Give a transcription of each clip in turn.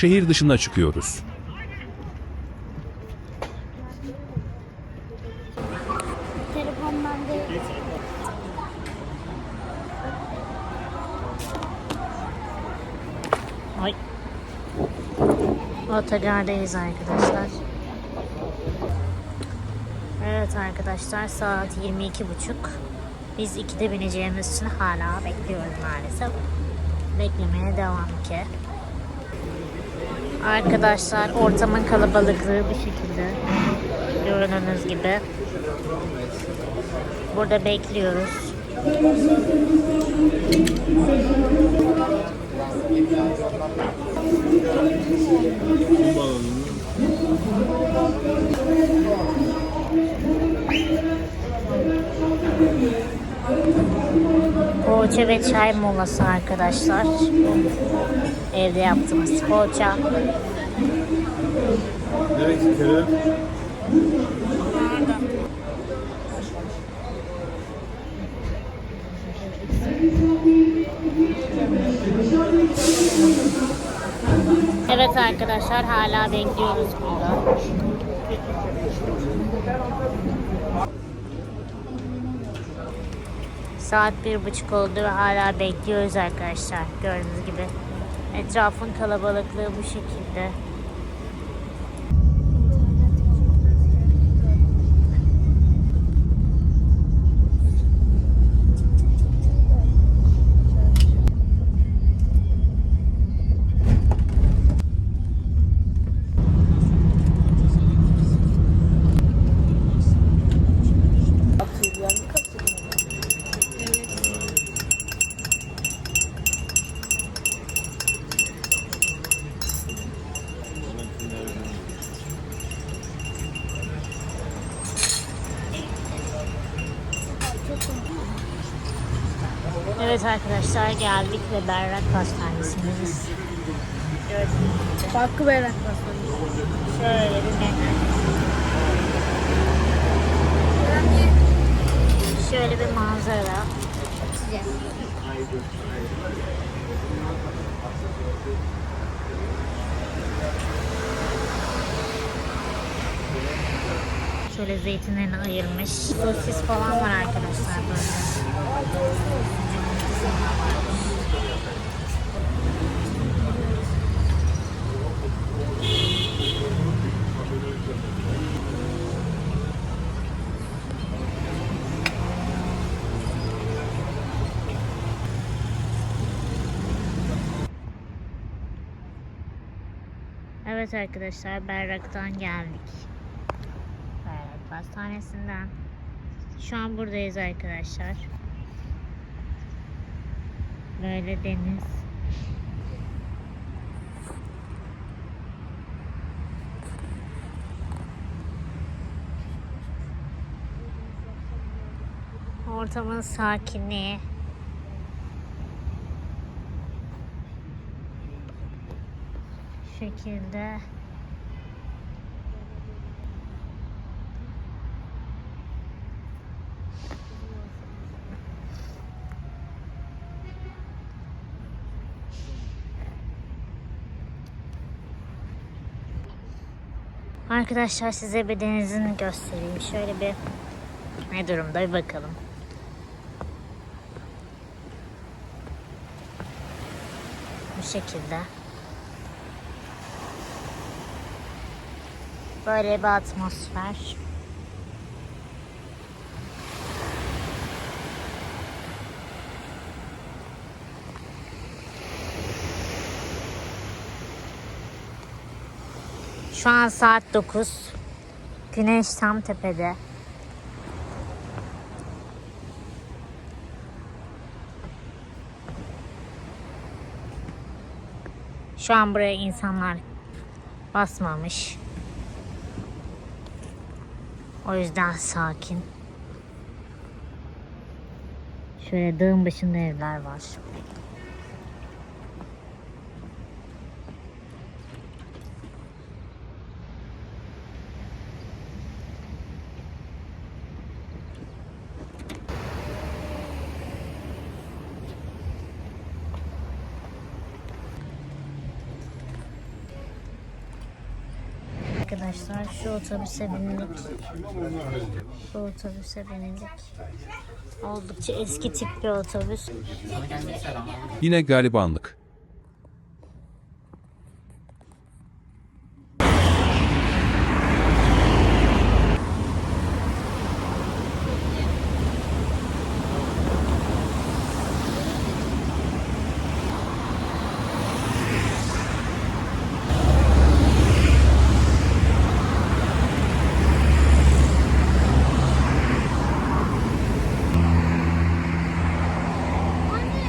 şehir dışına çıkıyoruz. Telefondan değil. Ay. Otogar'dayız arkadaşlar. Evet arkadaşlar saat 22.30. Biz 2'de bineceğimiz için hala bekliyoruz maalesef. Beklemeye devam ki. Arkadaşlar ortamın kalabalıklığı bu şekilde. Gördüğünüz gibi. Burada bekliyoruz. Poğaça ve çay molası arkadaşlar. Evde yaptığımız poğaça. Evet, Kerem. Evet arkadaşlar hala bekliyoruz burada. Saat bir buçuk oldu ve hala bekliyoruz arkadaşlar. Gördüğünüz gibi. Etrafın kalabalıklığı bu şekilde. Evet arkadaşlar geldik ve Berrak Pastanesi'ndeyiz. Gibi. Hakkı Berat Pastanesi. Şöyle bir menü. Şöyle bir manzara. Şöyle zeytinlerini ayırmış. Sosis falan var arkadaşlar böyle. Evet arkadaşlar Berrak'tan geldik. Berrak Pastanesi'nden. Şu an buradayız arkadaşlar. Böyle deniz. Ortamın sakinliği. şekilde Arkadaşlar size bir denizin göstereyim. Şöyle bir ne durumda bir bakalım. Bu şekilde. Böyle bir atmosfer. Şu an saat 9. Güneş tam tepede. Şu an buraya insanlar basmamış. O yüzden sakin. Şöyle dağın başında evler var. Arkadaşlar. Şu otobüse bindik. Bu otobüse bindik. Oldukça eski tip bir otobüs. Yine garibanlık. Anne,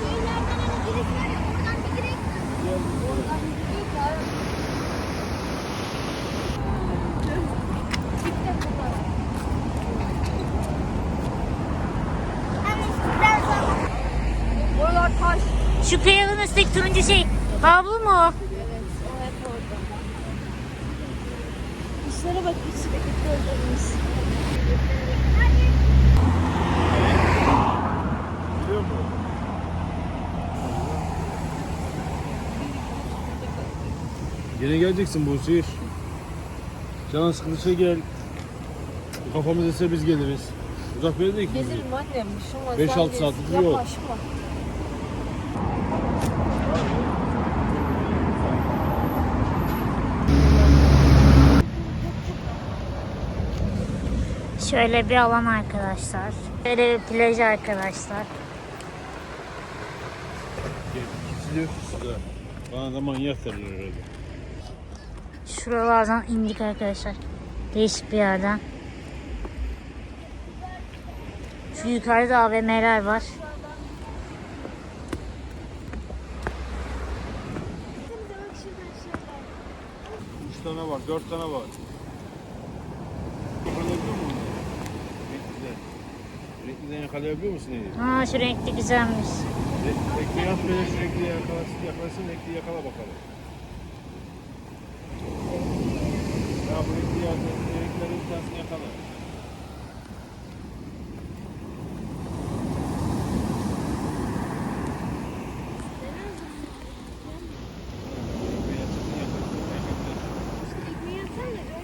şeylerden hani giriş var ya, oradan bir girek mi? Oradan bir girek ya. Anne, ben sana... Oralar taş. Şu kayanın üstteki turuncu şey. Havlu mu? İşlere bak, hiç bekliyoruz. Yine geleceksin bu sihir. Canın sıkılırsa gel. Kafamız ise biz geliriz. Uzak bir yere değil ki. Gezerim annem. Bir şey olmaz. Beş, Sen altı gez. saatlik bir yol. Yaklaşma. Şöyle bir alan arkadaşlar. Böyle bir plaj arkadaşlar. Siliyor suda. Bana da manyak derler herhalde. Şuralardan indik arkadaşlar. Değişik bir yerden. Şu yukarıda AVM'ler var. Üç tane var, dört tane var. Yakalayabiliyor musun? Renkliden. Renkliden yakalayabiliyor musun Eylül? Aa şu renkli güzelmiş. Re- Renkli yap böyle şu renkli yakalasın, yakalasın renkli yakala bakalım. Ya bu renkli yakalasın, renklerin bir tanesini yakala. Beyazını yakalasın, renkli. Ekmeği yapsana da gör.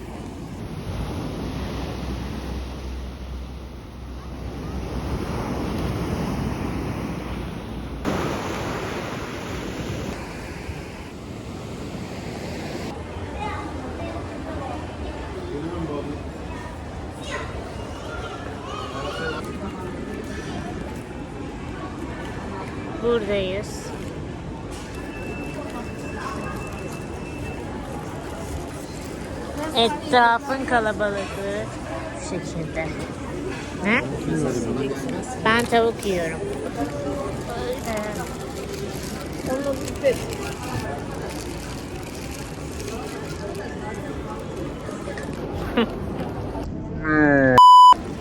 Geliyorum bu arada. Buradayız. Etrafın kalabalığı şu şekilde. Ne? Ben tavuk yiyorum. Onunla birlikte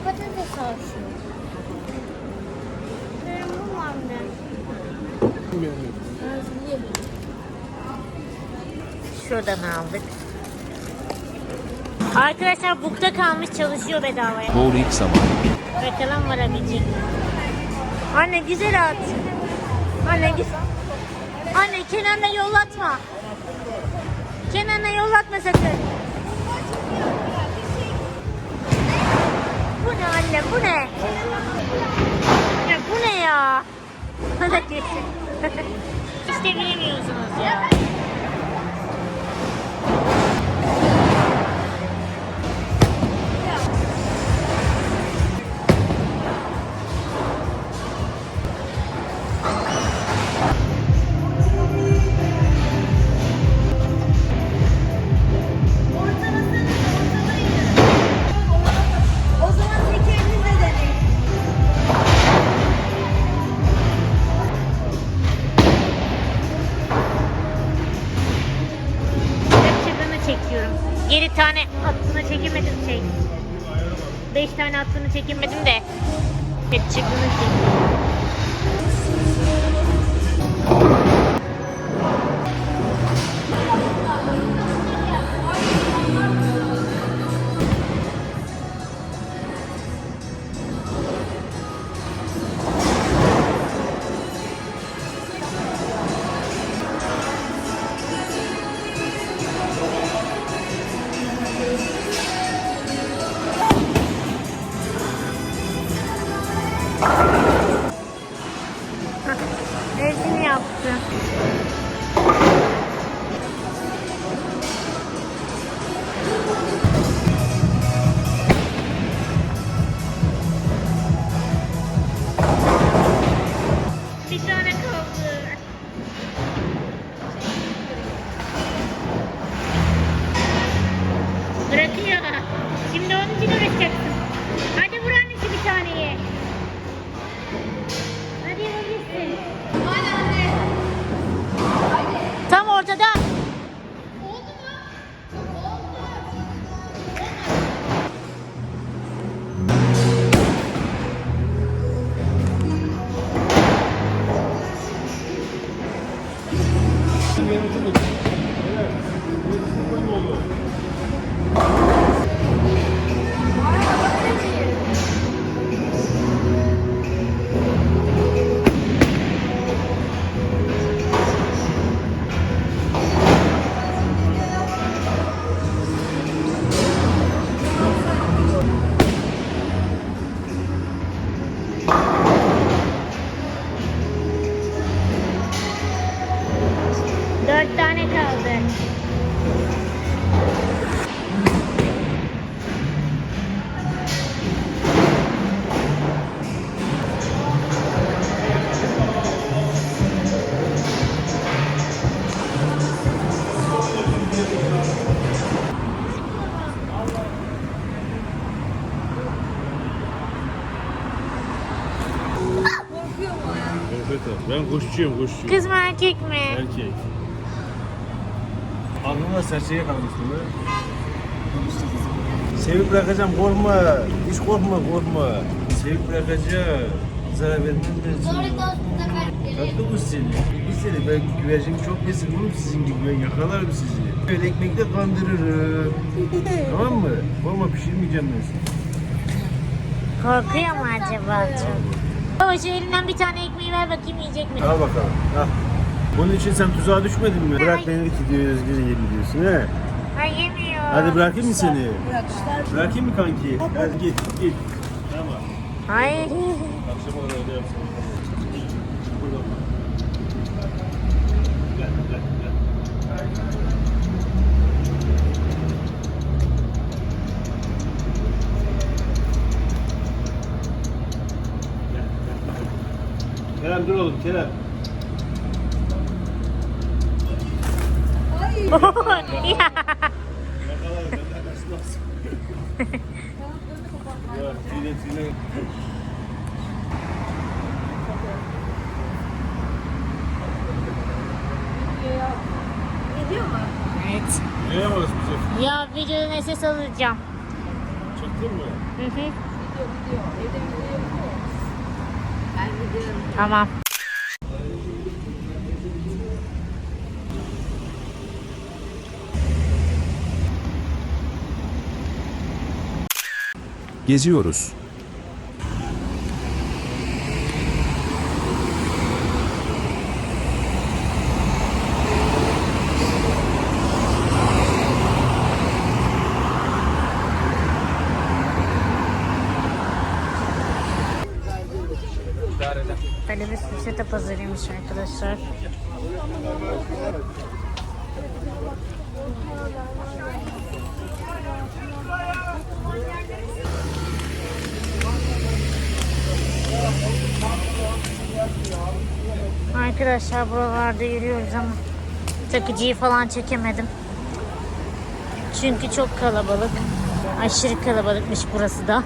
Patates olsun. Benim bu anne. Şuradan aldık. Arkadaşlar bukta kalmış çalışıyor bedavaya. Doğru ilk zaman. Bakalım varabilecek mi? Anne güzel at. Anne güzel. Anne Kenan'la yollatma. Kenan'la yollatma sakın. Bu ne anne bu ne? Ya bu ne ya? Hadi kesin. İşte bilemiyorsunuz ya. O çekemedim şey. 5 tane attığını çekemedim de. Kaçırdığını çekiyorum. Dört Koşucuyum koşucu. Kız mı erkek mi? Erkek. Aklımda serçeye kalmıştı be. Sevip bırakacağım korkma. Hiç korkma korkma. Sevip bırakacağım. Zarar vermem ben sana. Tatlı kız seni. Bir seni ben güvercin çok besin oğlum sizin gibi ben yakalarım sizi. Böyle ekmekle kandırırım. tamam mı? Korkma pişirmeyeceğim ben seni. Korkuyor mu acaba çok? Baba şu elinden bir tane ekmeği ver bakayım yiyecek mi? Al bakalım. Al. Bunun için sen tuzağa düşmedin mi? Bırak beni gidiyor Özgür'e yedi diyorsun he. Ay yemiyor. Hadi bırakayım mı seni? Bırakmışlar. Bırakayım mı kanki? Hadi git git. Tamam. Ay. Akşama kadar öyle yapsın. Burada. Kerem dur oğlum Kerem. Ay. ya. Ya. Gidiyor mu? Evet. Ne yaparız bize? Ya videodan ses alacağım. Çektin mi? Hı hı. Gidiyor gidiyor. Evde gidiyor? Ben. Tamam. Geziyoruz. Böyle bir sürü hazırlamış arkadaşlar. Arkadaşlar buralarda yürüyoruz ama takıcıyı falan çekemedim. Çünkü çok kalabalık. Aşırı kalabalıkmış burası da.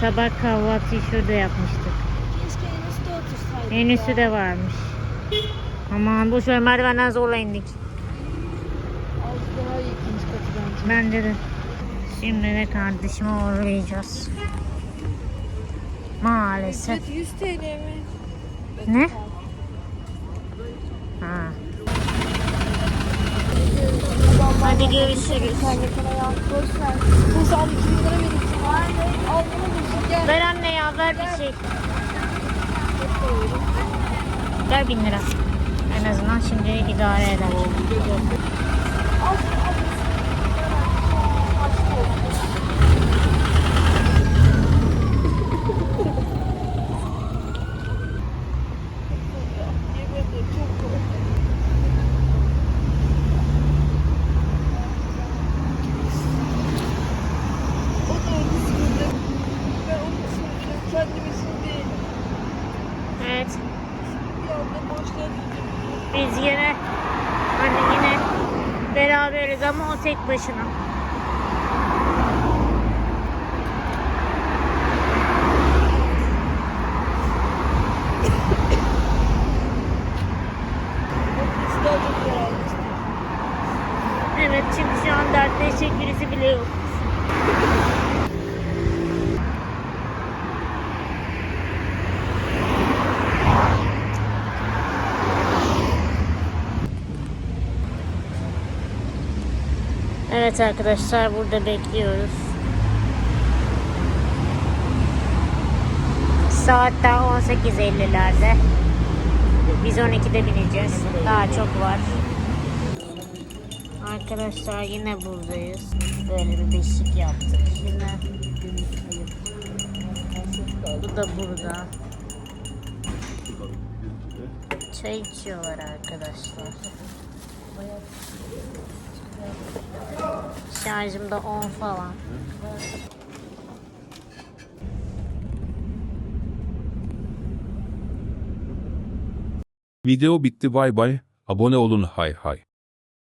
Sabah kahvaltıyı şurada yapmıştık. Üstü de varmış. Aman boş ver merdivenden zorla indik. Az daha iyi ikinci katı bence. Bence de. Şimdi de kardeşime uğurlayacağız. Maalesef. Evet 100 TL mi? Ne? Ha. Hadi görüşürüz. Sen yakına ya. Boş ver. Boş al 2000 lira verirsin. Ver anne ya ver bir şey. Ver bin lira. En azından şimdilik idare eder. Al. Al. O da onu sıkıldı. Ben onu sıkıldım. Kendim için değil. Evet. Bir anda boşluğa düştüm. Biz yine hani yine beraberiz ama o tek başına. Evet çünkü şu an dertleşecek birisi bile yok. Evet arkadaşlar burada bekliyoruz. Saat daha 18.50'lerde. Biz 12'de bineceğiz. Daha çok var. Arkadaşlar yine buradayız. Böyle bir beşik yaptık yine. Bu da burada. Çay içiyorlar arkadaşlar. Şarjım da 10 falan. Video bitti bay bay. Abone olun hay hay.